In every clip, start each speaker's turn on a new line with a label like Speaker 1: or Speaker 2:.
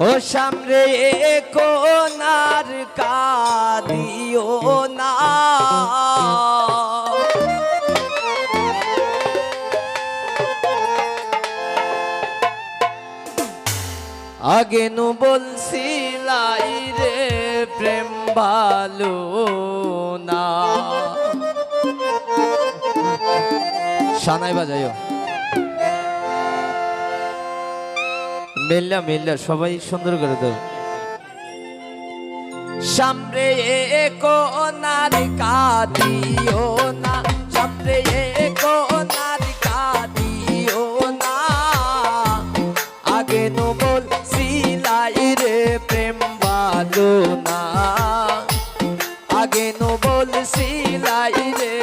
Speaker 1: ও সামরে কোনার কাদিও না। আগে নু বলছি লাই রে প্রেম ভালো না। সানাই বাজাইও। মেল্লা মেল্লা সবাই সুন্দর করে দাও সামনে কোনার কাদিও না, সামনে কোনার কাদিও না। আগে নো বল সিলাই রে প্রেম ভালো না, আগে নো বল সিলাই রে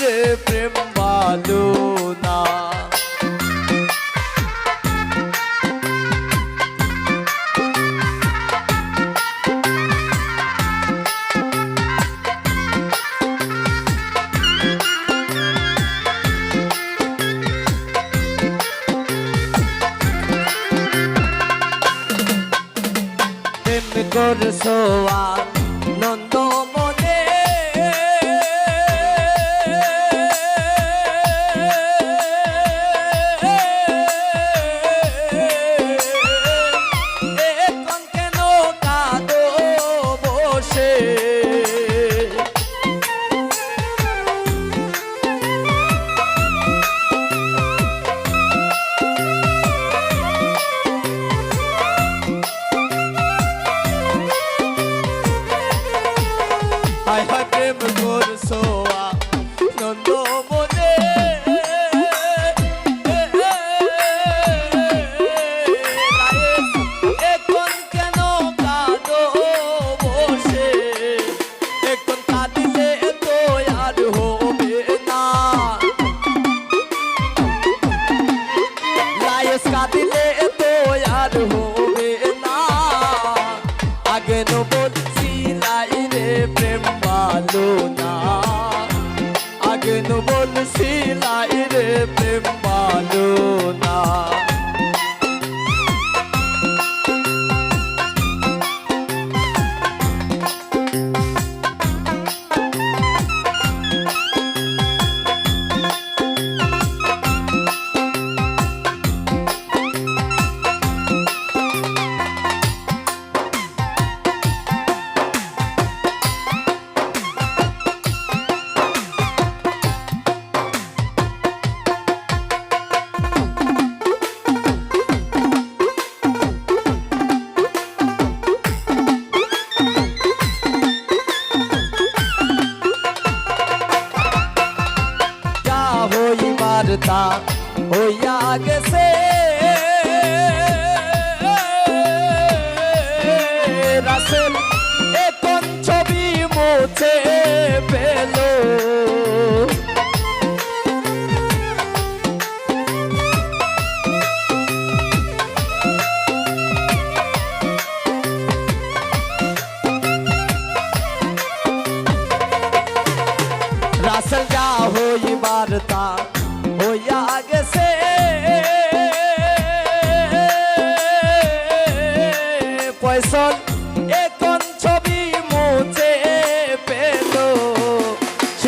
Speaker 1: রে প্রেম ভালো না। করছ আনন্দ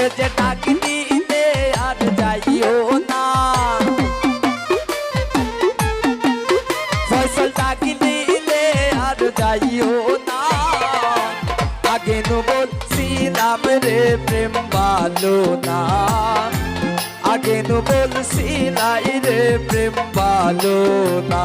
Speaker 1: যে ডাক দিতে আর যাইও না। ফসল ডাক দিলে আর যাইও না। আগে বলছিলাম রে প্রেম ভালো না। আগে বলছিলাই রে প্রেম ভালো না।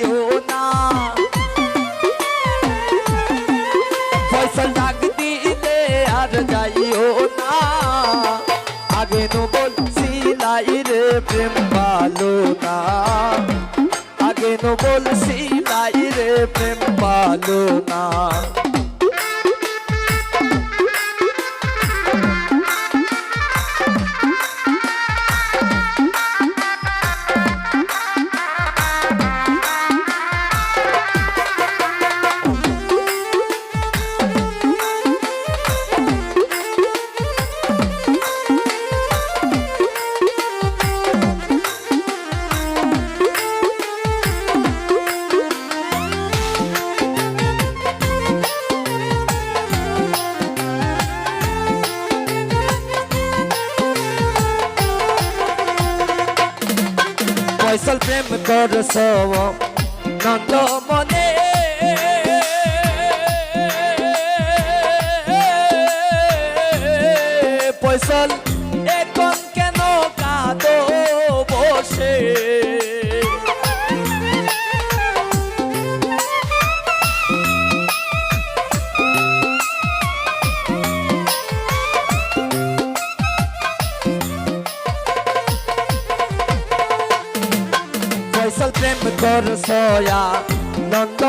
Speaker 1: বলছি নাই রে প্রেম পালো না। ফয়সল প্রেম করছ নন্দ মনে। ফয়সল দয়া নন্দ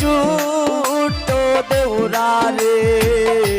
Speaker 1: ছোট দেউরা রে।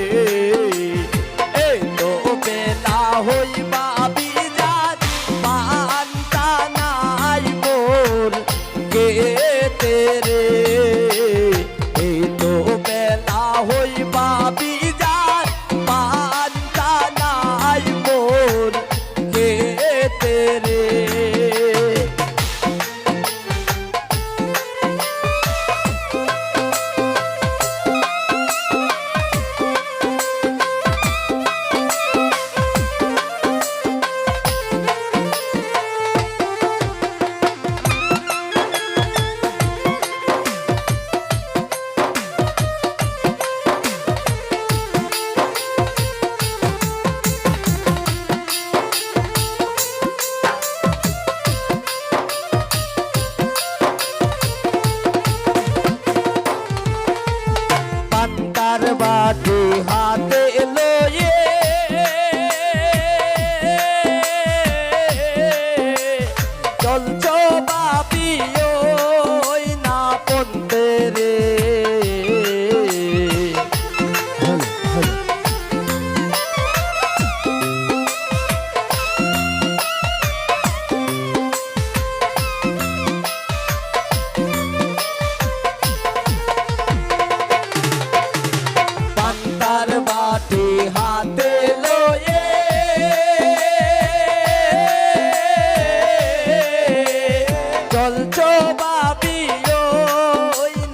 Speaker 1: চলছো বাবিও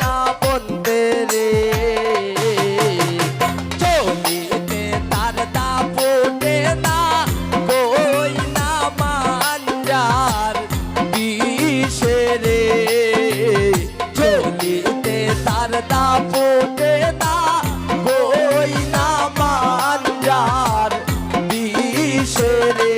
Speaker 1: না বলতে রে। জমিতে তার দা ফোটে না কই না মাঞ্জার বিষে রে। জমিতে তার দা ফোটে না কই না মাঞ্জার বিষে রে।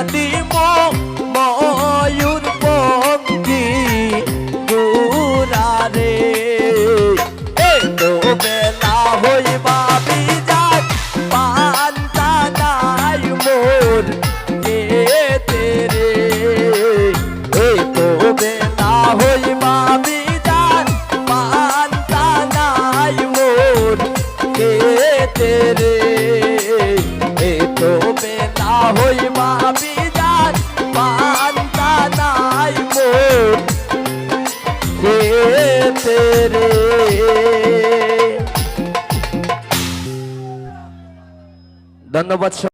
Speaker 1: ধন্যবাদ